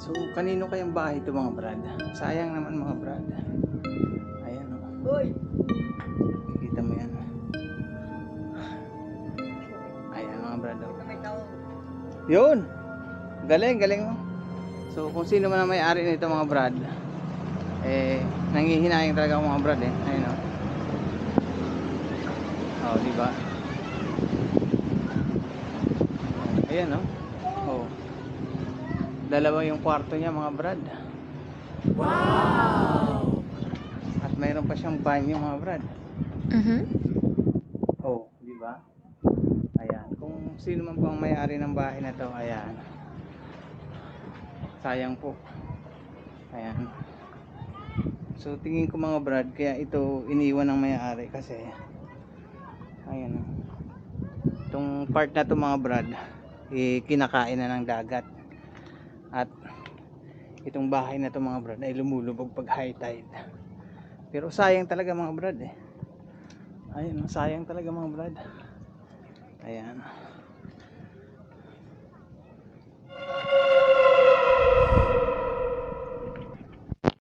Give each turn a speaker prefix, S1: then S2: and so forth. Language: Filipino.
S1: So, kanino kayang bahay ito mga brad? Sayang naman mga brad. Ayan o.
S2: Uy!
S1: Kikita mo yan. Ayan mga brad. oh. Yun! Galing, galing mo. So, kung sino man ang may-ari nito mga brad, eh, nangihinayang talaga ako mga brad eh. Ayun o. Oh, di ba? Ayan o. Oh. Dalawa yung kwarto niya mga brad. Wow! At mayroon pa siyang banyo mga brad.
S3: Mhm.
S1: Oh, di ba? Ayan, kung sino man po ang may-ari ng bahay na to, ayan. Sayang po. Ayan. So tingin ko mga brad, kaya ito iniwan ng may-ari kasi ayan. Itong part na to mga brad, eh, kinakain na ng dagat. At itong bahay na to mga brad ay lumulubog pag high tide. Pero sayang talaga mga brad eh. Ayun, sayang talaga mga brad. Ayan.